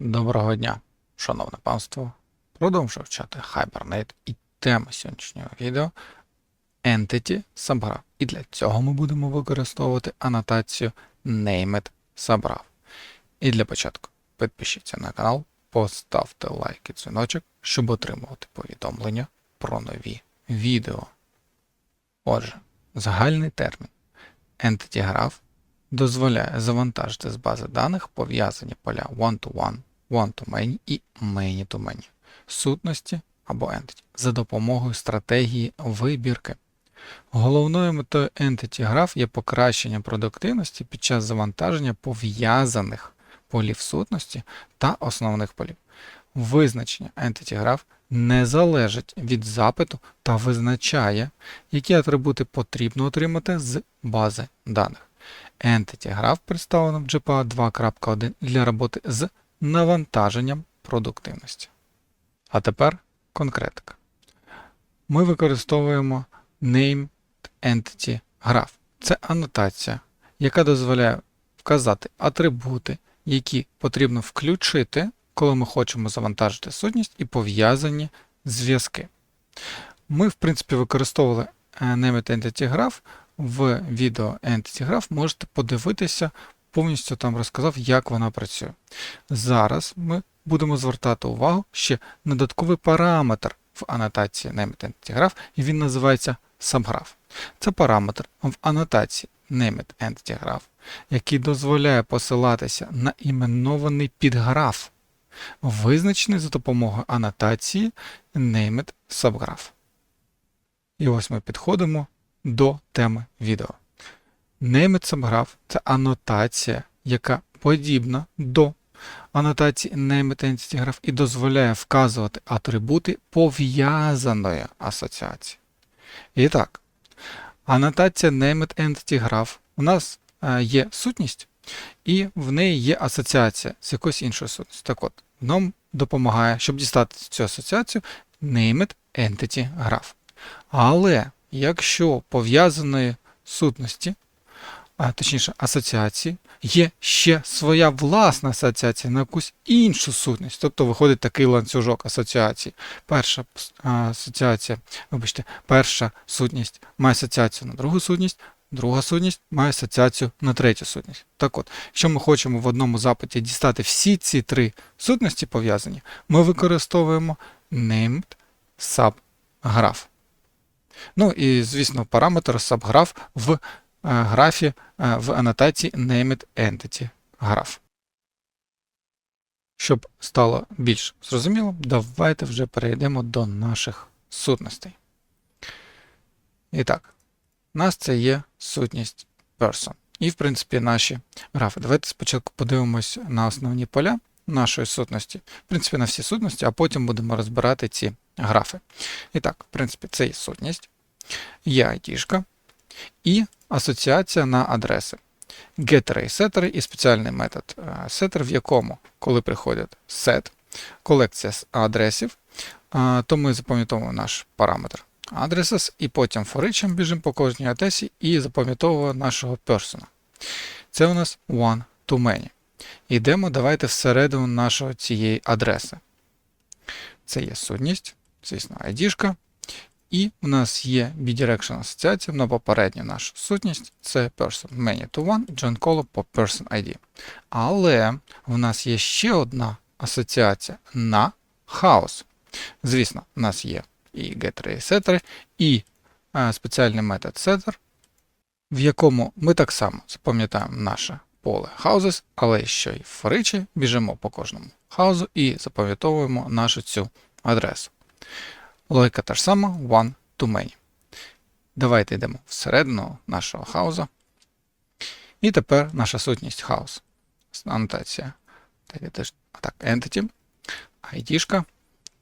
Доброго дня, шановне панство. Продовжую вчати Hibernate і тема сьогоднішнього відео Entity Subgraph. І для цього ми будемо використовувати анотацію Named Subgraph. І для початку підпишіться на канал, поставте лайк і дзвіночок, щоб отримувати повідомлення про нові відео. Отже, загальний термін Entity Graph дозволяє завантажити з бази даних пов'язані поля one-to-one, one-to-many і many-to-many сутності або entity за допомогою стратегії вибірки. Головною метою Entity Graph є покращення продуктивності під час завантаження пов'язаних полів сутності та основних полів. Визначення Entity Graph не залежить від запиту та визначає, які атрибути потрібно отримати з бази даних. Entity Graph представлено в GPA 2.1 для роботи з навантаженням продуктивності. А тепер конкретика. Ми використовуємо Named Entity Graph. Це анотація, яка дозволяє вказати атрибути, які потрібно включити, коли ми хочемо завантажити сутність і пов'язані зв'язки. Ми, в принципі, використовували е, Named Entity Graph в відео Entity Graph можете подивитися, повністю там розказав, як вона працює. Зараз ми будемо звертати увагу ще на додатковий параметр в анотації Named Entity Graph, і він називається subgraph. Це параметр в анотації Named Entity Graph, який дозволяє посилатися на іменований підграф, визначений за допомогою анотації Named Subgraph. І ось ми підходимо до теми відео. Named Subgraph – це анотація, яка подібна до анотації Named Entity Graph і дозволяє вказувати атрибути пов'язаної асоціації. І так, анотація Named Entity Graph у нас е, є сутність, і в неї є асоціація з якоюсь іншою сутністю. Так от, нам допомагає, щоб дістати цю асоціацію, Named Entity Graph. Але якщо пов'язаної сутності, а точніше асоціації, є ще своя власна асоціація на якусь іншу сутність. Тобто виходить такий ланцюжок асоціацій. Перша асоціація, вибачте, перша сутність має асоціацію на другу сутність, друга сутність має асоціацію на третю сутність. Так от, якщо ми хочемо в одному запиті дістати всі ці три сутності пов'язані, ми використовуємо named subgraph. Ну і, звісно, параметр subgraph в е, графі е, в анотації named entity graph. Щоб стало більш зрозуміло, давайте вже перейдемо до наших сутностей. І так, у нас це є сутність person. І, в принципі, наші графи. Давайте спочатку подивимось на основні поля нашої сутності, в принципі, на всі сутності, а потім будемо розбирати ці графи. І так, в принципі, це є сутність, є ID і асоціація на адреси. Гетери і сетери і спеціальний метод setter, в якому, коли приходять set, колекція з адресів, то ми запам'ятовуємо наш параметр addresses, і потім форичем біжимо по кожній адресі і запам'ятовуємо нашого персона. Це у нас one to many. Йдемо, давайте всередину нашої цієї адреси. Це є сутність, звісно, ID. І у нас є bidirection асоціація на попередню нашу сутність. Це person many to one, join column по person ID. Але в нас є ще одна асоціація на хаос. Звісно, у нас є і getter, і setter, і спеціальний метод setter, в якому ми так само запам'ятаємо наше поле houses, але ще й в форичі біжимо по кожному хаузу і запам'ятовуємо нашу цю адресу. Логіка та ж сама one to many. Давайте йдемо всередину нашого хауза. І тепер наша сутність хаус. Анотація. Так, entity, ID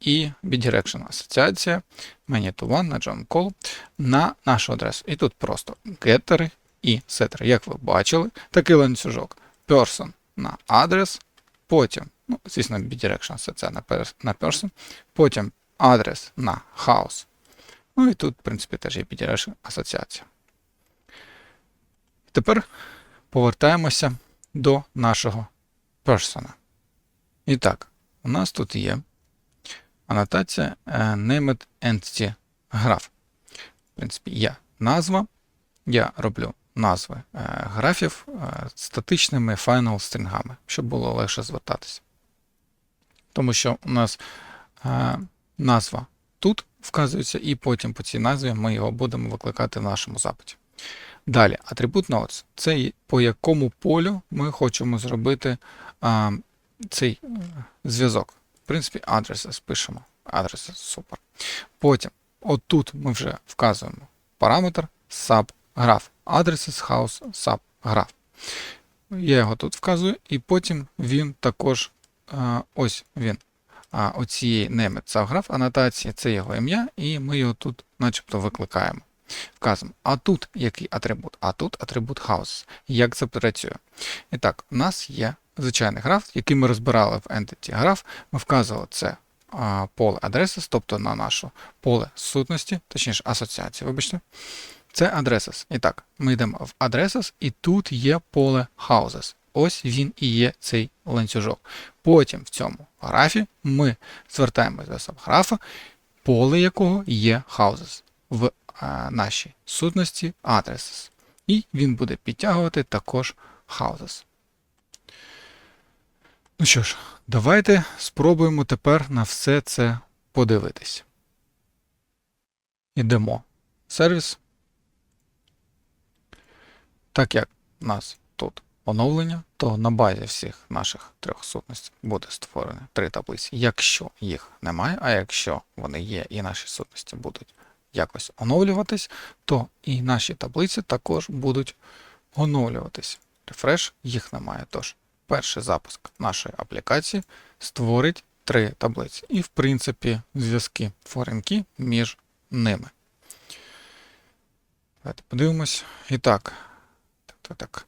і bidirection асоціація many to one на John Call на нашу адресу. І тут просто геттери і сетери. Як ви бачили, такий ланцюжок. Person на адрес, потім, ну, звісно, bidirection асоціація на person, потім адрес на house. Ну і тут, в принципі, теж є bidirection асоціація. Тепер повертаємося до нашого persona. І так, у нас тут є анотація е, named entity graph. В принципі, є назва. Я роблю назви е, графів е, статичними final стрінгами, щоб було легше звертатися. Тому що у нас е, назва тут вказується, і потім по цій назві ми його будемо викликати в нашому запиті. Далі, атрибут nodes – це по якому полю ми хочемо зробити а, цей зв'язок. В принципі, адреси пишемо. Адреси супер. Потім, отут ми вже вказуємо параметр subgraph. Addresses house subgraph. Я його тут вказую, і потім він також ось він. А оцієї named subgraph анотації це його ім'я, і ми його тут начебто викликаємо. Вказуємо. А тут який атрибут? А тут атрибут house. Як це працює? І так, у нас є звичайний граф, який ми розбирали в Entity Graph. Ми вказували це поле addresses, тобто на наше поле сутності, точніше асоціації, вибачте. Це addresses. І так, ми йдемо в addresses, і тут є поле houses. Ось він і є цей ланцюжок. Потім в цьому графі ми звертаємося до сабграфа, поле якого є houses в а, нашій сутності addresses. І він буде підтягувати також houses. Ну що ж, давайте спробуємо тепер на все це подивитись. Ідемо в сервіс. Так як у нас тут оновлення, то на базі всіх наших трьох сутностей буде створено три таблиці, якщо їх немає, а якщо вони є і наші сутності будуть якось оновлюватись, то і наші таблиці також будуть оновлюватись. Рефреш їх немає. Тож, перший запуск нашої аплікації створить три таблиці. І, в принципі, зв'язки key між ними. Давайте подивимось. І так. Так, так.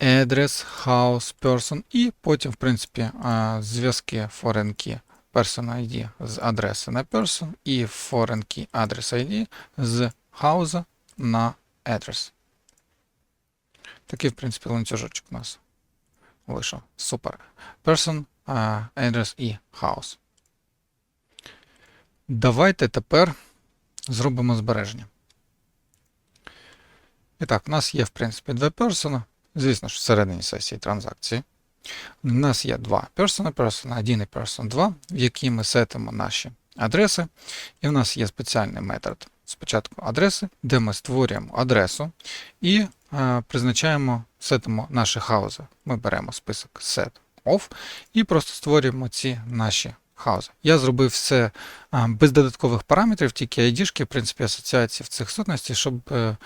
Address, house, person, і потім, в принципі, зв'язки foreign key person ID з адреси на person і foreign key address ID з house на address. Такий, в принципі, ланцюжочок у нас вийшов. Супер. Person, address і house. Давайте тепер зробимо збереження. І так, у нас є, в принципі, два персона. Звісно ж, всередині сесії транзакції. У нас є два персона, person 1 і person 2, в які ми сетимо наші адреси. І в нас є спеціальний метод спочатку адреси, де ми створюємо адресу і е, призначаємо, сетимо наші хаузи. Ми беремо список set of і просто створюємо ці наші хаузи. Я зробив все е, без додаткових параметрів, тільки ID, в принципі, асоціації в цих сутностей, щоб. Е,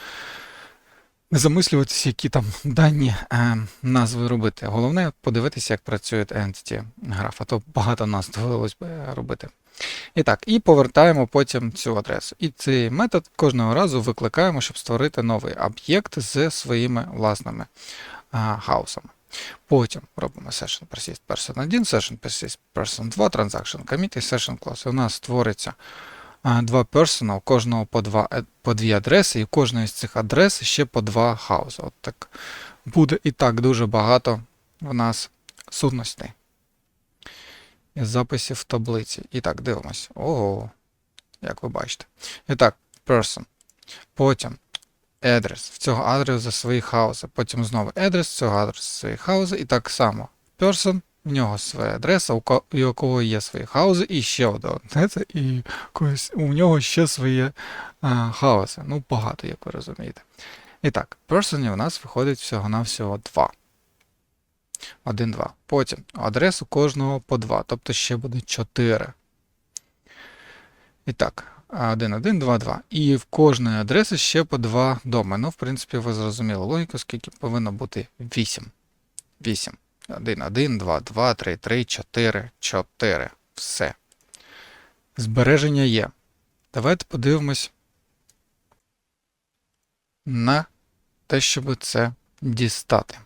замислюватися, які там дані е, назви робити. Головне подивитися, як працює Entity Graph, а то багато нас довелось би робити. І так, і повертаємо потім цю адресу. І цей метод кожного разу викликаємо, щоб створити новий об'єкт з своїми власними а, хаусами. Потім робимо session persist person 1, session persist person 2, transaction commit і session close. І у нас створиться два у кожного по два, е, по дві адреси, і у кожної з цих адрес ще по два хауси. От так буде і так дуже багато в нас сутностей. Записів в таблиці. І так, дивимось. Ого, як ви бачите. І так, person. Потім адрес. В цього адресу свої хауси. Потім знову адрес, цього адресу свої хауси. І так само person, в нього своя адреса, у ко- кого є свої хаузи, і ще одна адреса, і у нього ще свої а, хауси. Ну, багато, як ви розумієте. І так, person у нас виходить всього-навсього 2. 1, 2. Потім адресу кожного по 2, тобто ще буде 4. І так, 1, 1, 2, 2. І в кожної адреси ще по 2 доми. Ну, в принципі, ви зрозуміли логіку, скільки повинно бути 8. 8. 1, 1, 2, 2, 3, 3, 4, 4. Все. Збереження є. Давайте подивимось на те, щоб це дістати.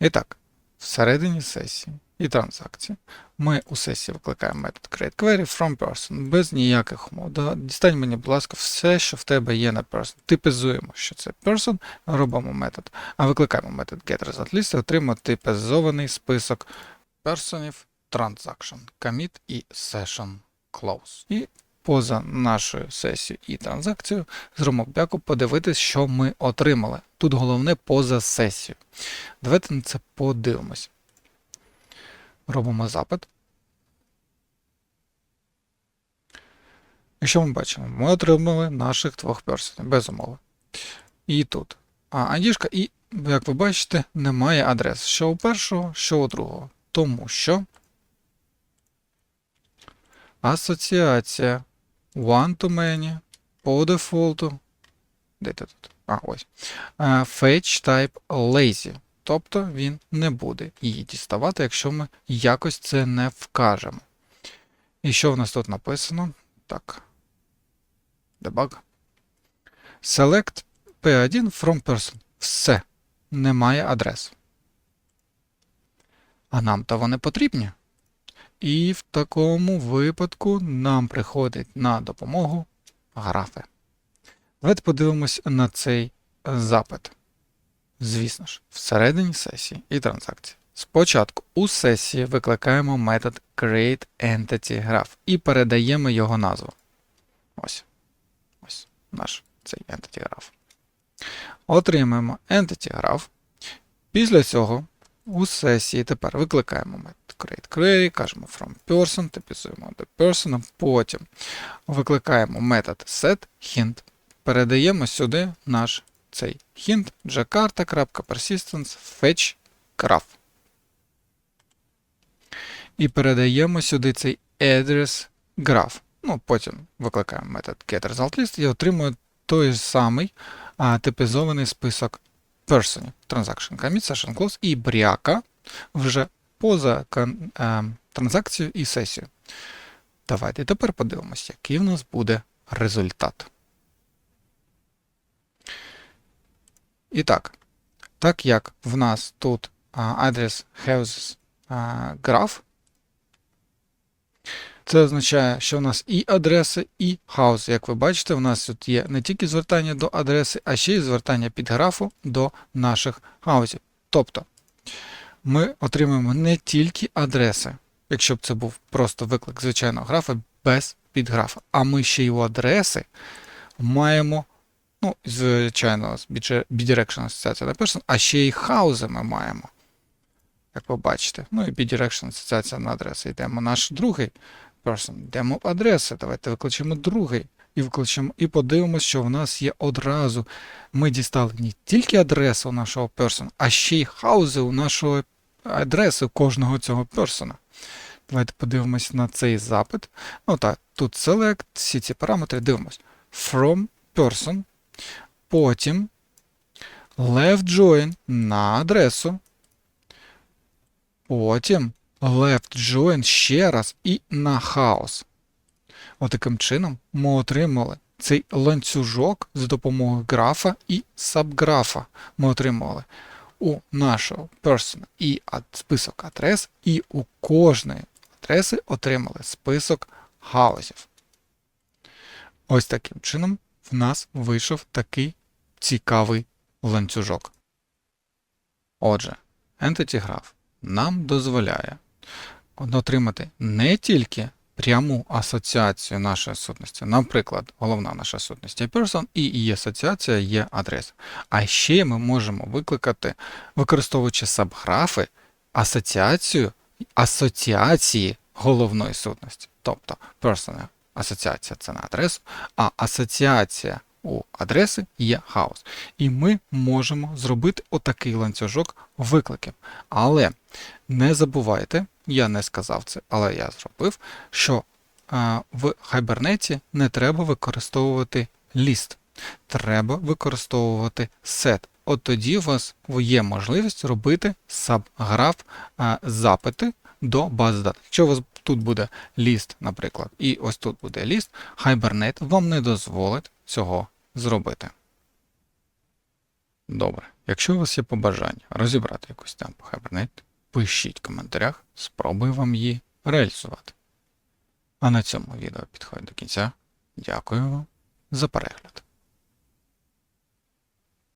І так, всередині сесії і транзакції. Ми у сесії викликаємо метод createQuery from person без ніяких умов. Дістань мені, будь ласка, все, що в тебе є на person. Типізуємо, що це person, робимо метод, а викликаємо метод getResultList і отримаємо типізований список персонів, transaction, commit і session close. І поза нашою сесією і транзакцією зробимо бяку подивитись, що ми отримали. Тут головне поза сесією. Давайте на це подивимось. Робимо запит. І що ми бачимо? Ми отримали наших двох персонів, без умови. І тут. А ID, і, як ви бачите, немає адрес що у першого, що у другого. Тому що асоціація one to many по дефолту. Де ти тут? А, ось. Е, Fetch type lazy. Тобто він не буде її діставати, якщо ми якось це не вкажемо. І що в нас тут написано? Так. Debug. Select P1 from person. Все. Немає адрес. А нам то вони потрібні. І в такому випадку нам приходить на допомогу графи. Давайте подивимось на цей запит. Звісно ж, всередині сесії і транзакції. Спочатку у сесії викликаємо метод createEntityGraph і передаємо його назву. Ось. Ось наш цей EntityGraph. Отримаємо EntityGraph. Після цього у сесії тепер викликаємо метод createQuery, кажемо from person, типізуємо до person, потім викликаємо метод setHint, передаємо сюди наш цей hint jakarta.persistence fetch graph. І передаємо сюди цей address graph. Ну, потім викликаємо метод getResultList і отримуємо той самий а, типізований список персонів. Transaction commit, session close і бряка вже поза а, транзакцією і сесією. Давайте тепер подивимося, який в нас буде результат. І так, так як в нас тут адрес houses graph, це означає, що в нас і адреси, і house. Як ви бачите, у нас тут є не тільки звертання до адреси, а ще й звертання під графу до наших хаузів. Тобто ми отримуємо не тільки адреси, якщо б це був просто виклик звичайного графа без підграфа, а ми ще й у адреси маємо Ну, звичайно, bidirectional асоціація на person, а ще й хаузи ми маємо. Як ви бачите. Ну і bidirectional асоціація на адреси. Йдемо наш другий person, йдемо в адреси. Давайте викличемо другий. І викличемо, і подивимося, що в нас є одразу. Ми дістали не тільки адресу нашого персона, а ще й хаузи у нашої адреси кожного цього персона. Давайте подивимось на цей запит. Ну так, тут select, всі ці параметри дивимось. From person. Потім left join на адресу. Потім left join ще раз і на хаос. Отаким чином ми отримали цей ланцюжок за допомогою графа і сабграфа. Ми отримали у нашого person і список адрес, і у кожної адреси отримали список хаосів. Ось таким чином в нас вийшов такий цікавий ланцюжок. Отже, Entity Graph нам дозволяє отримати не тільки пряму асоціацію нашої сутності, наприклад, головна наша сутність є person і її асоціація є адреса. А ще ми можемо викликати, використовуючи сабграфи, асоціацію асоціації головної сутності. Тобто person асоціація це на адресу, а асоціація у адреси є хаос. І ми можемо зробити отакий ланцюжок викликів. Але не забувайте, я не сказав це, але я зробив, що а, в Hibernate не треба використовувати ліст. Треба використовувати set. От тоді у вас є можливість робити сабграф запити до бази даних. Якщо у вас тут буде ліст, наприклад, і ось тут буде ліст, Hibernate вам не дозволить цього зробити. Добре. Якщо у вас є побажання розібрати якусь там Hibernate, пишіть в коментарях, спробую вам її реалізувати. А на цьому відео підходить до кінця. Дякую вам за перегляд.